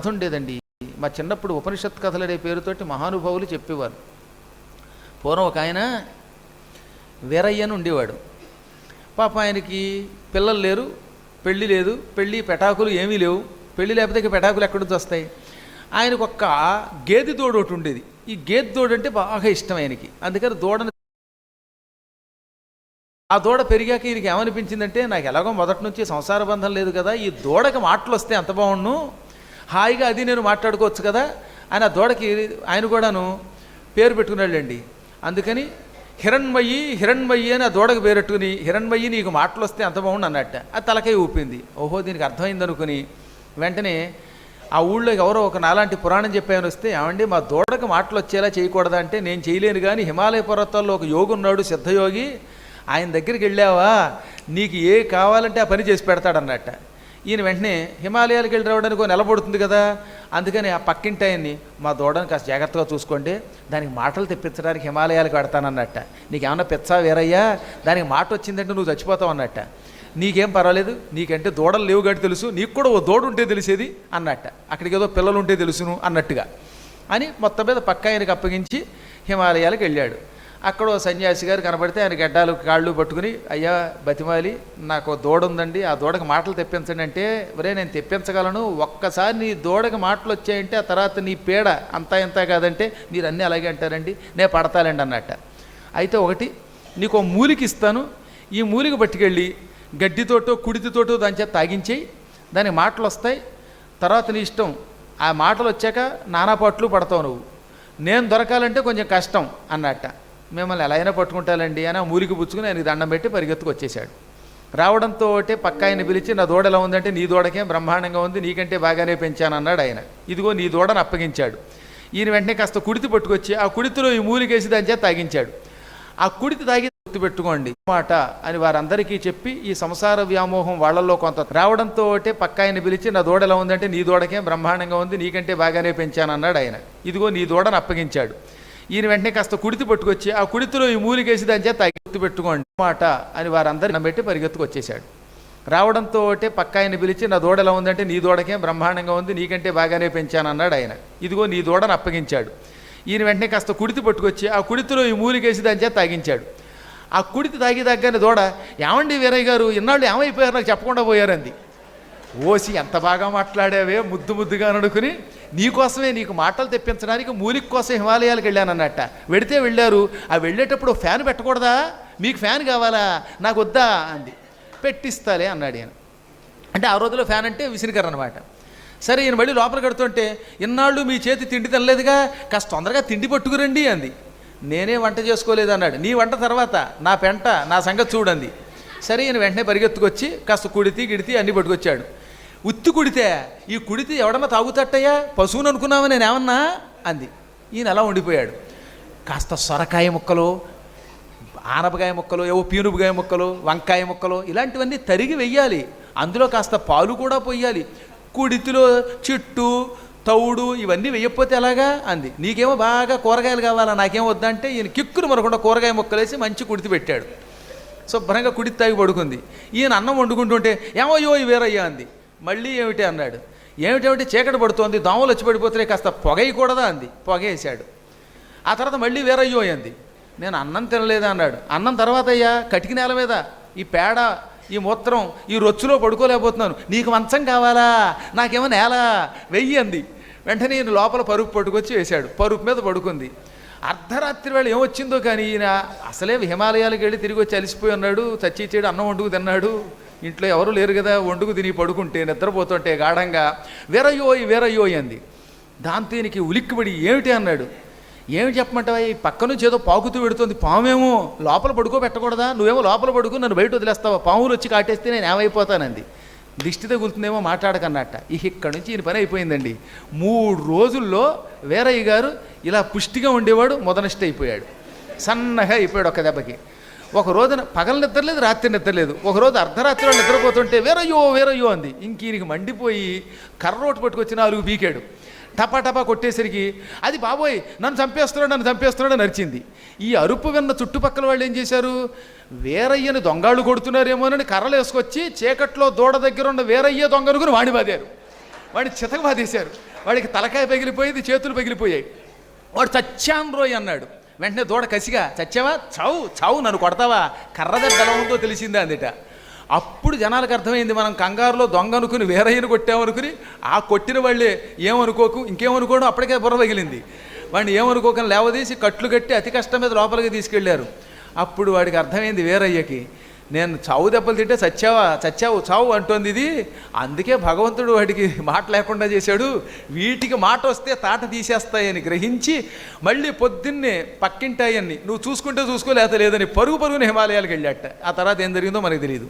కథ ఉండేదండి. మా చిన్నప్పుడు ఉపనిషత్ కథలు అనే పేరుతోటి మహానుభావులు చెప్పేవారు. పూర్వం ఒక ఆయన వీరయ్య అని ఉండేవాడు. పాప ఆయనకి పిల్లలు లేరు పెళ్ళి లేదు పెళ్ళి పెటాకులు ఏమీ లేవు పెళ్ళి లేకపోతే పెటాకులు ఎక్కడి నుంచి వస్తాయి? ఆయనకు ఒక్క గేదె దూడ ఒకటి ఉండేది. ఈ గేదె దూడ అంటే బాగా ఇష్టం ఆయనకి. అందుకని దూడని ఆ దూడ పెరిగాక ఈయనకి ఏమనిపించిందంటే నాకు ఎలాగో మొదటి నుంచి సంసార బంధం లేదు కదా ఈ దూడకి మాటలు వస్తే ఎంత బాగుండు? హాయిగా అది నేను మాట్లాడుకోవచ్చు కదా? ఆయన ఆ దూడకి ఆయన కూడాను పేరు పెట్టుకున్నాళ్ళండి అందుకని హిరణ్మయ్యి హిరణ్మయ్యి అని ఆ దూడకు పేరెట్టుకుని హిరణ్మయ్యి నీకు మాటలు వస్తే అంత బాగుండు అన్నట్ట. ఆ తలకై ఊపింది. ఓహో దీనికి అర్థమైంది అనుకుని వెంటనే ఆ ఊళ్ళో ఎవరో ఒక నాలాంటి పురాణం చెప్పాను వస్తే ఏమండి మా దూడకు మాటలు వచ్చేలా చేయకూడదా అంటే నేను చేయలేను కానీ హిమాలయ పర్వతాల్లో ఒక యోగి ఉన్నాడు సిద్ధయోగి. ఆయన దగ్గరికి వెళ్ళావా? నీకు ఏ కావాలంటే ఆ పని చేసి పెడతాడన్నట్ట. ఈయన వెంటనే హిమాలయాలకు వెళ్ళి రావడానికి ఓ నిలబడుతుంది కదా. అందుకని ఆ పక్కింటి ఆయన్ని మా దూడని కాస్త జాగ్రత్తగా చూసుకోండి. దానికి మాటలు తెప్పించడానికి హిమాలయాలకు పెడతానన్నట్ట నీకేమన్నా పెచ్చా వేరయ్యా? దానికి మాట వచ్చిందంటే నువ్వు చచ్చిపోతావు అన్నట్ట. నీకేం పర్వాలేదు? నీకంటే దూడలు లేవు గడి తెలుసు. నీకు కూడా ఓ దూడ ఉంటే తెలిసేది అన్నట్ట. అక్కడికి ఏదో పిల్లలు ఉంటే తెలుసును అన్నట్టుగా. అని మొత్తం మీద పక్క ఆయనకి అప్పగించి హిమాలయాలకు వెళ్ళాడు. అక్కడ ఓ సన్యాసి గారు కనబడితే ఆయన గడ్డాలు కాళ్ళు పట్టుకుని అయ్యా బతిమాలి నాకు దూడ ఉందండి ఆ దూడకి మాటలు తెప్పించండి. అంటే ఒరే నేను తెప్పించగలను ఒక్కసారి నీ దూడకి మాటలు వచ్చాయంటే ఆ తర్వాత నీ పేడ అంతా ఇంత కాదంటే మీరు అన్నీ అలాగే అంటారండి నేను పడతానండి అన్నట్ట. అయితే ఒకటి నీకు ఓ మూలికి ఇస్తాను ఈ మూలికి పట్టుకెళ్ళి గడ్డితోటో కుడితితోటో దాని చేత తాగించేయి దానికి మాటలు వస్తాయి తర్వాత నీ ఇష్టం ఆ మాటలు వచ్చాక నానా పట్లు పడతావు నువ్వు నేను దొరకాలంటే కొంచెం కష్టం అన్నట్ట. మిమ్మల్ని ఎలా అయినా పట్టుకుంటానండి అని ఆ మూలికి పుచ్చుకుని ఆయనకి దండం పెట్టి పరిగెత్తుకు వచ్చేసాడు రావడంతో పక్క ఆయన పిలిచి నా దూడ ఎలా ఉందంటే నీ దూడకేం బ్రహ్మాండంగా ఉంది నీకంటే బాగానే పెంచాను అన్నాడు ఆయన. ఇదిగో నీ దూడను అప్పగించాడు. ఈయన వెంటనే కాస్త కుడితి పట్టుకొచ్చి ఆ కుడితిలో ఈ మూలికేసి దాని చేత తాగించాడు. ఆ కుడితి తాగి గుర్తుపెట్టుకోండి మాట అని వారందరికీ చెప్పి ఈ సంసార వ్యామోహం వాళ్ళల్లో కొంత రావడంతో ఒకటే పక్క ఆయన పిలిచి నా దూడ ఎలా ఉందంటే నీ దూడకేం బ్రహ్మాండంగా ఉంది నీకంటే బాగానే పెంచాను అన్నాడు ఆయన. ఇదిగో నీ దూడను అప్పగించాడు. ఈయన వెంటనే కాస్త కుడితి పట్టుకొచ్చి ఆ కుడితిలో ఈ మూలికేసి దాని చేత గుర్తు పెట్టుకోండి మాట అని వారందరిని పెట్టి పరిగెత్తుకు వచ్చేసాడు రావడంతో ఒకటే పక్క ఆయన పిలిచి నా దూడ ఎలా ఉందంటే నీ దూడకేం బ్రహ్మాండంగా ఉంది నీకంటే బాగానే పెంచాను అన్నాడు ఆయన. ఇదిగో నీ దూడను అప్పగించాడు. ఈయన వెంటనే కాస్త కుడితి పట్టుకొచ్చి ఆ కుడితిలో ఈ మూలికేసి దాని చేత తాగించాడు. ఆ కుడితి తాగి తగ్గని దూడ? ఏమండి వీరయ్య గారు? ఇన్నాళ్ళు ఏమైపోయారు? నాకు చెప్పకుండా పోయారంది. ఓసి ఎంత బాగా మాట్లాడావే? ముద్దు ముద్దుగా అనుకుని నీకోసమే నీకు మాటలు తెప్పించడానికి మూలిక కోసం హిమాలయాలకు వెళ్ళానన్నట్ట. వెడితే వెళ్ళారు. ఆ వెళ్ళేటప్పుడు ఫ్యాన్ పెట్టకూడదా? మీకు ఫ్యాన్ కావాలా? నాకు వద్దా? అంది. పెట్టిస్తాలే అన్నాడు ఆయన అంటే ఆ రోజులో ఫ్యాన్ అంటే విసిరికర్ అనమాట సరే ఈయన మళ్ళీ లోపల కడుతుంటే ఇన్నాళ్ళు మీ చేతి తిండి తినలేదుగా? కాస్త తొందరగా తిండి పట్టుకురండి అంది. నేనే వంట చేసుకోలేదు అన్నాడు. నీ వంట తర్వాత నా పెంట నా సంగతి చూడండి సరే ఈయన వెంటనే పరిగెత్తుకొచ్చి కాస్త కుడితి గిడితి అన్నీ పట్టుకొచ్చాడు. ఉత్తి కుడితే ఈ కుడితి ఎవడన్నా తాగుతట్టయ్యా పశువుని అనుకున్నావా నేనేమన్నా? అంది. ఈయన అలా ఉండిపోయాడు. కాస్త సొరకాయ ముక్కలు ఆనపకాయ ముక్కలు ఏవో పీనుపుకాయ ముక్కలు వంకాయ ముక్కలు ఇలాంటివన్నీ తరిగి వెయ్యాలి. అందులో కాస్త పాలు కూడా పోయాలి. కుడితిలో చెట్టు తౌడు ఇవన్నీ వెయ్యకపోతే ఎలాగా? అంది. నీకేమో బాగా కూరగాయలు కావాలా? నాకేం వద్దంటే ఈయన కిక్కును మరకుండా కూరగాయ ముక్కలేసి మంచి కుడితి పెట్టాడు. శుభ్రంగా కుడి తాగి పడుకుంది. ఈయన అన్నం వండుకుంటుంటే ఏమయ్యో ఇవేరయ్యా అంది. మళ్ళీ ఏమిటి అన్నాడు. ఏమిటేమిటి? చీకటి పడుతోంది దోమలు వచ్చి పడిపోతే కాస్త పొగయకూడదా అంది. పొగేశాడు. ఆ తర్వాత మళ్ళీ వేరయ్యో అంది. నేను అన్నం తినలేదా అన్నాడు. అన్నం తర్వాత అయ్యా కటికి నేల మీద ఈ పేడ ఈ మూత్రం ఈ రొచ్చులో పడుకోలేకపోతున్నాను. నీకు మంచం కావాలా? నాకేమో నేల? వెయ్యి అంది. వెంటనే ఈయన లోపల పరుపు పట్టుకొచ్చి వేశాడు. పరుపు మీద పడుకుంది. అర్ధరాత్రి వేళ ఏమొచ్చిందో కానీ ఈయన అసలే హిమాలయాలకు వెళ్ళి తిరిగి వచ్చి అలిసిపోయి ఉన్నాడు. చచ్చి చేయడు అన్నం వండుకు తిన్నాడు. ఇంట్లో ఎవరు లేరు కదా వండుకు తిని పడుకుంటే నిద్రపోతుంటే గాఢంగా వీరయ్యోయ్ వీరయ్యోయ్ అంది. దాంతో ఈయనకి ఉలిక్కిపడి ఏమిటి అన్నాడు. ఏమి చెప్పమంటావా ఈ పక్క నుంచి ఏదో పాకుతూ పెడుతుంది పామేమో. లోపల పడుకో పెట్టకూడదా? నువ్వేమో లోపల పడుకు నన్ను బయట వదిలేస్తావా? పాములు వచ్చి కాటేస్తే నేను ఏమైపోతానంది. దిష్టి తగులుతుందేమో మాట్లాడకన్నట్ట. ఇక ఇక్కడి నుంచి ఈయన పని అయిపోయిందండి. మూడు రోజుల్లో వేరయ్య గారు ఇలా పుష్టిగా ఉండేవాడు మొదనష్ట అయిపోయాడు. సన్నగా అయిపోయాడు ఒక దెబ్బకి. ఒక రోజున పగల నిద్రలేదు రాత్రి నిద్రలేదు. ఒక రోజు అర్ధరాత్రి వాళ్ళు నిద్రపోతుంటే వేరయ్యో వేరయ్యో అంది. ఇంక మండిపోయి కర్రోటు పట్టుకొచ్చి నాలుగు బీకాడు టపా టపా కొట్టేసరికి అది బాబోయ్ నన్ను చంపేస్తున్నాడు నన్ను చంపేస్తున్నాడు అని అరిచింది. ఈ అరుపు విన్న చుట్టుపక్కల వాళ్ళు ఏం చేశారు? వేరయ్యని దొంగాళ్ళు కొడుతున్నారేమోనని కర్రలు వేసుకొచ్చి చీకట్లో దూడ దగ్గర ఉన్న వేరయ్య దొంగనుకుని వాడి బాదారు. వాడిని చితక బాధేశారు వాడికి తలకాయ పగిలిపోయింది చేతులు పగిలిపోయాయి. వాడు చచ్చాన్ రోయ్ అన్నాడు. వెంటనే దూడ కసిగా చచ్చావా? చావు చావు నన్ను కొడతావా? కర్రదెబ్బ ఎలా ఉందో తెలిసిందే అందుట. అప్పుడు జనాలకు అర్థమైంది మనం కంగారులో దొంగ అనుకుని వేరయ్యను కొట్టామనుకుని ఆ కొట్టిన వాళ్ళే ఏమనుకోకు ఇంకేమనుకోవడం అప్పటికే బుర్ర పగిలింది. వాడిని ఏమనుకోకని లేవదీసి కట్లు కట్టి అతి కష్టం మీద లోపలికి తీసుకెళ్ళారు. అప్పుడు వాడికి అర్థమైంది వేరయ్యకి నేను చావు దెబ్బలు తింటే చచ్చావా? చచ్చావు చావు అంటోంది ఇది. అందుకే భగవంతుడు వాడికి మాట లేకుండా చేశాడు. వీటికి మాట వస్తే తాట తీసేస్తాయని గ్రహించి మళ్ళీ పొద్దున్నే పక్కింటాయన్ని. నువ్వు చూసుకుంటే చూసుకోలేత లేదని పరుగు పరుగున హిమాలయాలకు వెళ్ళాట. ఆ తర్వాత ఏం జరిగిందో మనకు తెలియదు.